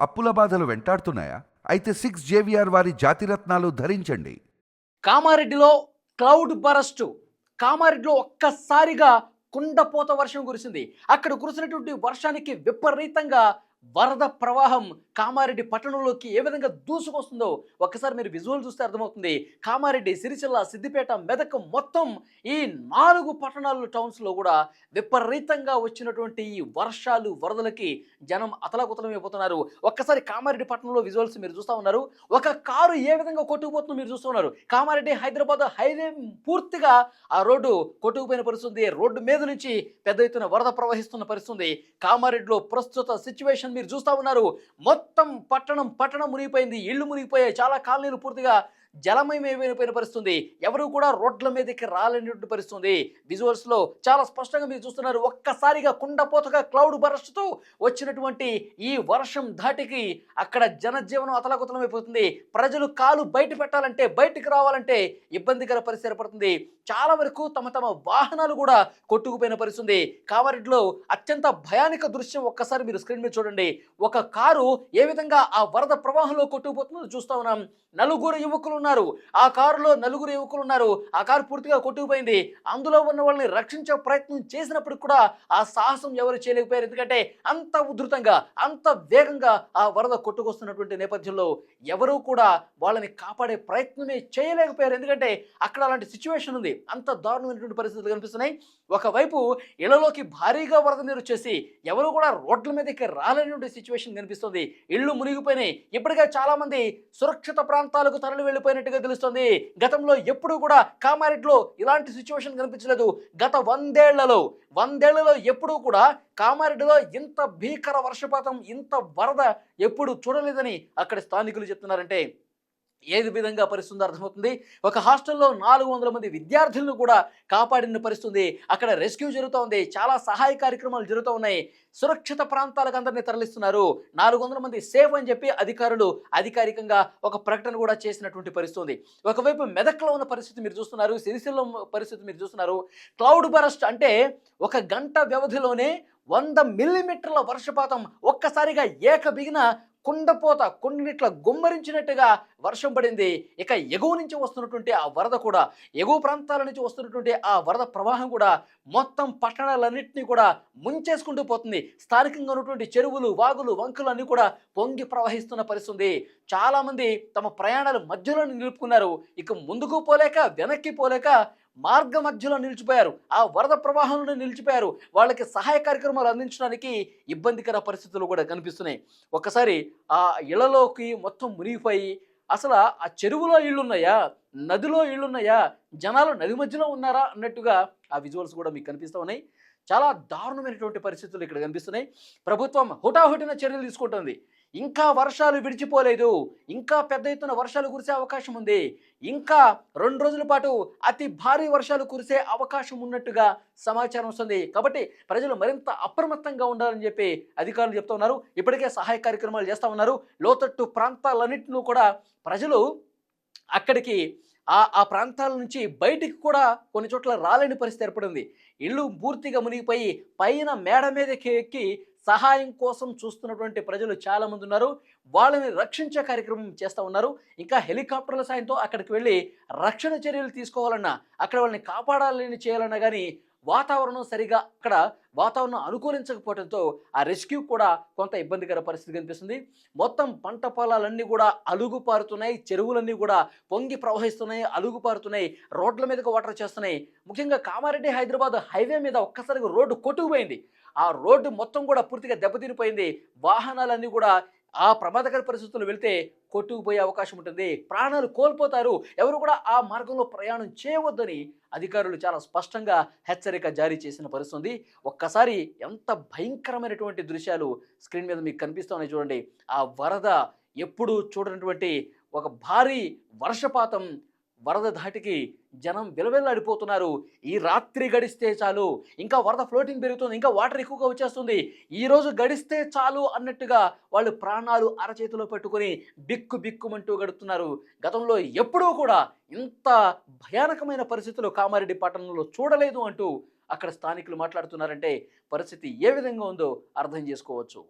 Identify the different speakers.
Speaker 1: అప్పుల బాధలు వెంటాడుతున్నాయా? అయితే సిక్స్ జేవిఆర్ వారి జాతిరత్నాలు ధరించండి.
Speaker 2: కామారెడ్డిలో క్లౌడ్ బరస్ట్. కామారెడ్డిలో ఒక్కసారిగా కుండపోత వర్షం కురిసింది. అక్కడ కురిసినటువంటి వర్షానికి విపరీతంగా వరద ప్రవాహం కామారెడ్డి పట్టణంలోకి ఏ విధంగా దూసుకొస్తుందో ఒక్కసారి మీరు విజువల్ చూస్తే అర్థమవుతుంది. కామారెడ్డి సిరిసిల్ల సిద్దిపేట మెదక్ మొత్తం ఈ నాలుగు పట్టణాలు టౌన్స్లో కూడా విపరీతంగా వచ్చినటువంటి ఈ వర్షాలు వరదలకి జనం అతలాకుతలమైపోతున్నారు. ఒక్కసారి కామారెడ్డి పట్టణంలో విజువల్స్ మీరు చూస్తూ ఉన్నారు. ఒక కారు ఏ విధంగా కొట్టుకుపోతుందో మీరు చూస్తూ ఉన్నారు. కామారెడ్డి హైదరాబాద్ హైవే పూర్తిగా ఆ రోడ్డు కొట్టుకుపోయిన పరిస్థితి రోడ్డు మీద నుంచి పెద్ద ఎత్తున వరద ప్రవహిస్తున్న పరిస్థితి కామారెడ్డిలో ప్రస్తుత సిచ్యువేషన్ మీరు చూస్తూ ఉన్నారు. మొత్తం పట్టణం పట్టణం మునిగిపోయింది. ఇళ్ళు మునిగిపోయాయి. చాలా కాలనీలు పూర్తిగా జలమయమైపోయిన పరిస్థితుంది. ఎవరు కూడా రోడ్ల మీదకి రాలేనటువంటి పరిస్థితుంది. విజువల్స్లో చాలా స్పష్టంగా మీరు చూస్తున్నారు. ఒక్కసారిగా కుండపోతగా క్లౌడ్ బరస్ట్తో వచ్చినటువంటి ఈ వర్షం ధాటికి అక్కడ జనజీవనం అతలకుతలమైపోతుంది. ప్రజలు కాలు బయట పెట్టాలంటే బయటికి రావాలంటే ఇబ్బందికర పరిస్థితి ఏర్పడుతుంది. చాలా వరకు తమ తమ వాహనాలు కూడా కొట్టుకుపోయిన పరిస్థితుంది. కామారెడ్డిలో అత్యంత భయానక దృశ్యం ఒక్కసారి మీరు స్క్రీన్ మీద చూడండి. ఒక కారు ఏ విధంగా ఆ వరద ప్రవాహంలో కొట్టుకుపోతుందో చూస్తా ఉన్నాం. నలుగురు యువకులు ఉన్నారు. ఆ కారులో నలుగురు యువకులు ఉన్నారు. ఆ కారు పూర్తిగా కొట్టుకుపోయింది. అందులో ఉన్న వాళ్ళని రక్షించే ప్రయత్నం చేసినప్పటికి కూడా ఆ సాహసం ఎవరు చేయలేకపోయారు. ఎందుకంటే అంత ఉధృతంగా అంత వేగంగా ఆ వరద కొట్టుకొస్తున్నటువంటి నేపథ్యంలో ఎవరూ కూడా వాళ్ళని కాపాడే ప్రయత్నమే చేయలేకపోయారు. ఎందుకంటే అక్కడ అలాంటి సిచ్యువేషన్ ఉంది. అంత దారుణమైనటువంటి పరిస్థితులు కనిపిస్తున్నాయి. ఒకవైపు ఇళ్ళలోకి భారీగా వరద నీరు వచ్చేసి ఎవరు కూడా రోడ్ల మీదకి రాలేనటువంటి సిచ్యువేషన్ కనిపిస్తుంది. ఇళ్ళు మునిగిపోయినాయి. ఇప్పటికే చాలా మంది సురక్షిత ప్రాంతాలకు తరలి వెళ్ళిపోయినట్టుగా తెలుస్తుంది. గతంలో ఎప్పుడూ కూడా కామారెడ్డిలో ఇలాంటి సిచ్యువేషన్ కనిపించలేదు. గత వందేళ్ళలో వందేళ్ళలో ఎప్పుడూ కూడా కామారెడ్డిలో ఇంత భీకర వర్షపాతం ఇంత వరద ఎప్పుడు చూడలేదని అక్కడ స్థానికులు చెప్తున్నారంటే ఏది విధంగా పరిస్థితుందో అర్థమవుతుంది. ఒక హాస్టల్లో నాలుగు వందల మంది విద్యార్థులను కూడా కాపాడిన పరిస్థితుంది. అక్కడ రెస్క్యూ జరుగుతూ ఉంది చాలా సహాయ కార్యక్రమాలు జరుగుతూ ఉన్నాయి. సురక్షిత ప్రాంతాలకు అందరినీ తరలిస్తున్నారు. నాలుగు వందల మంది సేఫ్ అని చెప్పి అధికారులు అధికారికంగా ఒక ప్రకటన కూడా చేసినటువంటి పరిస్థితుంది. ఒకవైపు మెదక్లో ఉన్న పరిస్థితి మీరు చూస్తున్నారు. సిరిసిల్ల పరిస్థితి మీరు చూస్తున్నారు. క్లౌడ్ బరస్ట్ అంటే ఒక గంట వ్యవధిలోనే వంద మిల్లీమీటర్ల వర్షపాతం ఒక్కసారిగా ఏక బిగిన కుండపోత కొండిట్ల గుమ్మరించినట్టుగా వర్షం పడింది. ఇక ఎగువ నుంచి వస్తున్నటువంటి ఆ వరద కూడా ఎగువ ప్రాంతాల నుంచి వస్తున్నటువంటి ఆ వరద ప్రవాహం కూడా మొత్తం పట్టణాలన్నింటినీ కూడా ముంచేసుకుంటూ పోతుంది. స్థానికంగా ఉన్నటువంటి చెరువులు వాగులు వంకులు అన్నీ కూడా పొంగి ప్రవహిస్తున్న పరిస్థితుంది. చాలామంది తమ ప్రయాణాలు మధ్యలో నిలుపుకున్నారు. ఇక ముందుకు పోలేక వెనక్కి పోలేక మార్గ మధ్యలో నిలిచిపోయారు. ఆ వరద ప్రవాహంలో నిలిచిపోయారు. వాళ్ళకి సహాయ కార్యక్రమాలు అందించడానికి ఇబ్బందికర పరిస్థితులు కూడా కనిపిస్తున్నాయి. ఒక్కసారి ఆ ఇళ్ళలోకి మొత్తం మునిగిపోయి అసలు ఆ చెరువులో ఇళ్ళున్నాయా? నదిలో ఇళ్ళున్నాయా? జనాలు నది మధ్యలో ఉన్నారా? అన్నట్టుగా ఆ విజువల్స్ కూడా మీకు కనిపిస్తూ ఉన్నాయి. చాలా దారుణమైనటువంటి పరిస్థితులు ఇక్కడ కనిపిస్తున్నాయి. ప్రభుత్వం హుటాహుటిన చర్యలు తీసుకుంటుంది. ఇంకా వర్షాలు విడిచిపోలేదు. ఇంకా పెద్ద ఎత్తున వర్షాలు కురిసే అవకాశం ఉంది. ఇంకా రెండు రోజుల పాటు అతి భారీ వర్షాలు కురిసే అవకాశం ఉన్నట్టుగా సమాచారం వస్తుంది. కాబట్టి ప్రజలు మరింత అప్రమత్తంగా ఉండాలని చెప్పి అధికారులు చెప్తా ఉన్నారు. ఇప్పటికే సహాయ కార్యక్రమాలు చేస్తూ ఉన్నారు. లోతట్టు ప్రాంతాలన్నింటినీ కూడా ప్రజలు అక్కడికి ఆ ఆ ప్రాంతాల నుంచి బయటికి కూడా కొన్ని చోట్ల రాలేని పరిస్థితి ఏర్పడింది. ఇళ్ళు పూర్తిగా మునిగిపోయి పైన మేడ మీదకి ఎక్కి సహాయం కోసం చూస్తున్నటువంటి ప్రజలు చాలామంది ఉన్నారు. వాళ్ళని రక్షించే కార్యక్రమం చేస్తూ ఉన్నారు. ఇంకా హెలికాప్టర్ల సాయంతో అక్కడికి వెళ్ళి రక్షణ చర్యలు తీసుకోవాలన్నా అక్కడ వాళ్ళని కాపాడాలని చేయాలన్నా కానీ వాతావరణం సరిగా అక్కడ వాతావరణం అనుకూలించకపోవడంతో ఆ రెస్క్యూ కూడా కొంత ఇబ్బందికర పరిస్థితి కనిపిస్తుంది. మొత్తం పంట పొలాలన్నీ కూడా అలుగుపారుతున్నాయి. చెరువులన్నీ కూడా పొంగి ప్రవహిస్తున్నాయి అలుగుపారుతున్నాయి. రోడ్ల మీదకి వాటర్ చేస్తున్నాయి ముఖ్యంగా కామారెడ్డి హైదరాబాద్ హైవే మీద ఒక్కసారిగా రోడ్డు కొట్టుకుపోయింది. ఆ రోడ్డు మొత్తం కూడా పూర్తిగా దెబ్బతినిపోయింది. వాహనాలన్నీ కూడా ఆ ప్రమాదకర పరిస్థితుల్లో వెళ్తే కొట్టుకుపోయే అవకాశం ఉంటుంది. ప్రాణాలు కోల్పోతారు. ఎవరు కూడా ఆ మార్గంలో ప్రయాణం చేయవద్దని అధికారులు చాలా స్పష్టంగా హెచ్చరిక జారీ చేసిన పరిస్థితుంది. ఒక్కసారి ఎంత భయంకరమైనటువంటి దృశ్యాలు స్క్రీన్ మీద మీకు కనిపిస్తున్నాయి చూడండి. ఆ వరద ఎప్పుడు చూడనటువంటి ఒక భారీ వర్షపాతం వరద ధాటికి జనం విలవిల్లాడిపోతున్నారు. ఈ రాత్రి గడిస్తే చాలు. ఇంకా వరద ఫ్లోటింగ్ పెరుగుతుంది. ఇంకా వాటర్ ఎక్కువగా వచ్చేస్తుంది. ఈ రోజు గడిస్తే చాలు అన్నట్టుగా వాళ్ళు ప్రాణాలు అరచేతిలో పెట్టుకుని బిక్కు బిక్కుమంటూ గడుపుతున్నారు. గతంలో ఎప్పుడూ కూడా ఇంత భయానకమైన పరిస్థితులు కామారెడ్డి పట్టణంలో చూడలేదు అంటూ అక్కడ స్థానికులు మాట్లాడుతున్నారంటే పరిస్థితి ఏ విధంగా ఉందో అర్థం చేసుకోవచ్చు.